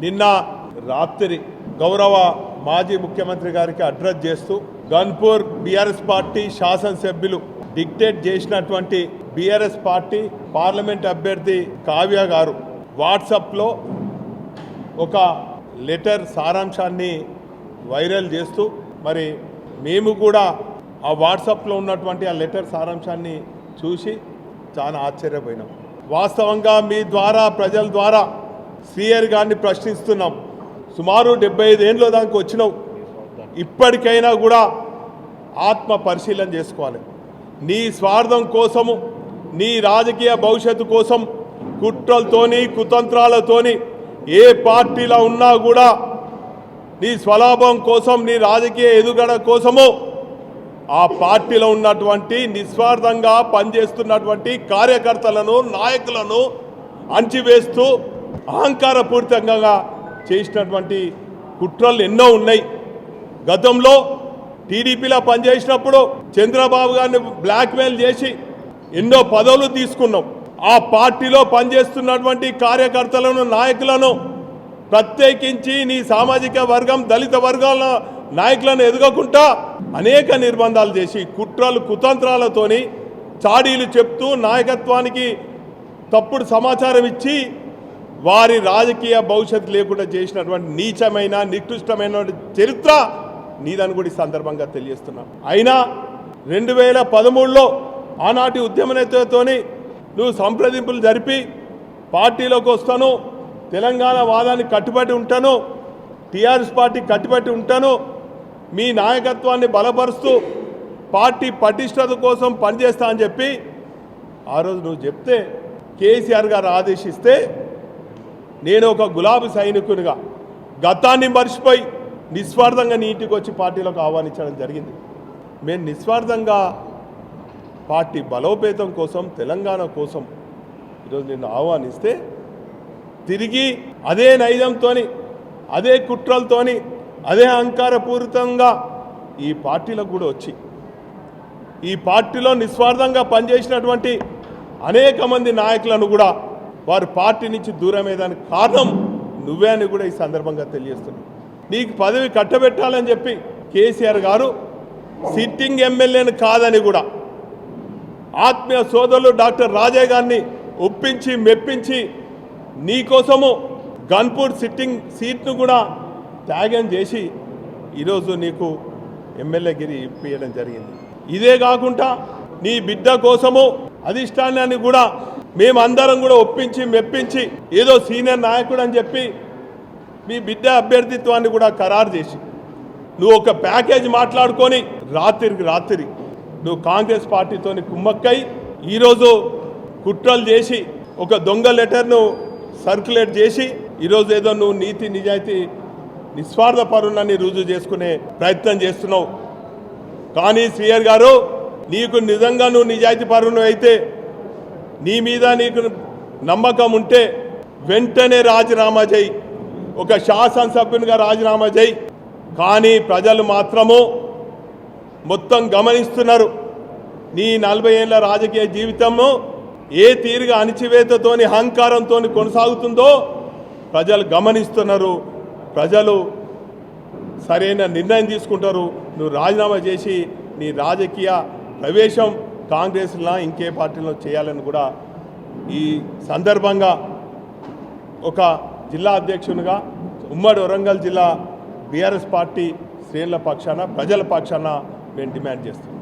నిన్న రాత్రి గౌరవ మాజీ ముఖ్యమంత్రి గారికి అడ్రస్ చేస్తూ గన్పూర్ బీఆర్ఎస్ పార్టీ శాసనసభ్యులు డిక్టేట్ చేసినటువంటి బీఆర్ఎస్ పార్టీ పార్లమెంట్ అభ్యర్థి కావ్య గారు వాట్సాప్లో ఒక లెటర్ సారాంశాన్ని వైరల్ చేస్తూ మరి మేము కూడా ఆ వాట్సాప్లో ఉన్నటువంటి ఆ లెటర్ సారాంశాన్ని చూసి చాలా ఆశ్చర్యపోయినాం. వాస్తవంగా మీ ద్వారా ప్రజల ద్వారా సీఆర్ గారిని ప్రశ్నిస్తున్నాం. సుమారు డెబ్బై ఐదేళ్ళలో దానికి వచ్చినావు ఇప్పటికైనా కూడా ఆత్మ పరిశీలన చేసుకోవాలి. నీ స్వార్థం కోసము నీ రాజకీయ భవిష్యత్తు కోసం కుట్రలతోని కుతంత్రాలతోని ఏ పార్టీలో ఉన్నా కూడా నీ స్వలాభం కోసం నీ రాజకీయ ఎదుగడ కోసము ఆ పార్టీలో ఉన్నటువంటి నిస్వార్థంగా పనిచేస్తున్నటువంటి కార్యకర్తలను నాయకులను అంచివేస్తూ అహంకారపూరితంగా చేసినటువంటి కుట్రలు ఎన్నో ఉన్నాయి. గతంలో టీడీపీలో పనిచేసినప్పుడు చంద్రబాబు గారిని బ్లాక్మెయిల్ చేసి ఎన్నో పదవులు తీసుకున్నాం. ఆ పార్టీలో పనిచేస్తున్నటువంటి కార్యకర్తలను నాయకులను ప్రత్యేకించి నీ సామాజిక వర్గం దళిత వర్గాల నాయకులను ఎదుగకుండా అనేక నిర్బంధాలు చేసి కుట్రలు కుతంత్రాలతోని చాడీలు చెప్తూ నాయకత్వానికి తప్పుడు సమాచారం ఇచ్చి వారి రాజకీయ భవిష్యత్తు లేకుండా చేసినటువంటి నీచమైన నికృష్టమైన చరిత్ర నీదని కూడా ఈ సందర్భంగా తెలియజేస్తున్నాను అయినా రెండు వేల పదమూడులో ఆనాటి ఉద్యమ నేతతోని నువ్వు సంప్రదింపులు జరిపి పార్టీలోకి వస్తాను తెలంగాణ వాదానికి కట్టుబడి ఉంటాను టీఆర్ఎస్ పార్టీ కట్టుబడి ఉంటాను మీ నాయకత్వాన్ని బలపరుస్తూ పార్టీ పటిష్టత కోసం పనిచేస్తా అని చెప్పి ఆ రోజు నువ్వు చెప్తే కేసీఆర్ గారు ఆదేశిస్తే నేను ఒక గులాబీ సైనికునిగా గతాన్ని మర్చిపోయి నిస్వార్థంగా నీటికి వచ్చి పార్టీలోకి ఆహ్వానించడం జరిగింది. మేము నిస్వార్థంగా పార్టీ బలోపేతం కోసం తెలంగాణ కోసం ఈరోజు నిన్ను ఆహ్వానిస్తే తిరిగి అదే నైజంతో అదే కుట్రలతోని అదే అహంకారపూరితంగా ఈ పార్టీలకు కూడా వచ్చి ఈ పార్టీలో నిస్వార్థంగా పనిచేసినటువంటి అనేక మంది నాయకులను కూడా వారు పార్టీ నుంచి దూరమయ్యేదానికి కారణం నువ్వే అని కూడా ఈ సందర్భంగా తెలియజేస్తున్నావు నీకు పదవి కట్టబెట్టాలని చెప్పి కేసీఆర్ గారు సిట్టింగ్ ఎమ్మెల్యేని కాదని కూడా ఆత్మీయ సోదరులు డాక్టర్ రాజయ్య గారిని ఒప్పించి మెప్పించి నీకోసము గన్పూర్ సిట్టింగ్ సీట్ను కూడా త్యాగం చేసి ఈరోజు నీకు ఎమ్మెల్యేగిరి ఇప్పించడం జరిగింది. ఇదే కాకుండా నీ బిడ్డ కోసము అధిష్టానాన్ని కూడా మేమందరం కూడా ఒప్పించి మెప్పించి ఏదో సీనియర్ నాయకుడు అని చెప్పి మీ బిడ్డ అభ్యర్థిత్వాన్ని కూడా ఖరారు చేసి నువ్వు ఒక ప్యాకేజ్ మాట్లాడుకొని రాత్రికి రాత్రి నువ్వు కాంగ్రెస్ పార్టీతోని కుమ్మక్కై ఈరోజు కుట్రలు చేసి ఒక దొంగ లెటర్ను సర్క్యులేట్ చేసి ఈరోజు ఏదో నువ్వు నీతి నిజాయితీ నిస్వార్థ పరుణాన్ని రుజువు చేసుకునే ప్రయత్నం చేస్తున్నావు. కానీ శ్రీయర్ గారు నీకు నిజంగా నువ్వు నిజాయితీ పరుణం అయితే నీ మీద నీకు నమ్మకం ఉంటే వెంటనే రాజీనామా చేయి. ఒక శాసనసభ్యునిగా రాజీనామా చేయి. కానీ ప్రజలు మాత్రము మొత్తం గమనిస్తున్నారు. నీ నలభై ఏళ్ళ రాజకీయ జీవితము ఏ తీరుగా అణిచివేతతోని అహంకారంతో కొనసాగుతుందో ప్రజలు గమనిస్తున్నారు. ప్రజలు సరైన నిర్ణయం తీసుకుంటారు. నువ్వు రాజీనామా చేసి నీ రాజకీయ ప్రవేశం కాంగ్రెస్లో ఇంకే పార్టీలో చేయాలని కూడా ఈ సందర్భంగా ఒక జిల్లా అధ్యక్షునిగా ఉమ్మడి వరంగల్ జిల్లా బీఆర్ఎస్ పార్టీ శ్రేణుల పక్షాన ప్రజల పక్షాన మేము డిమాండ్ చేస్తున్నాం.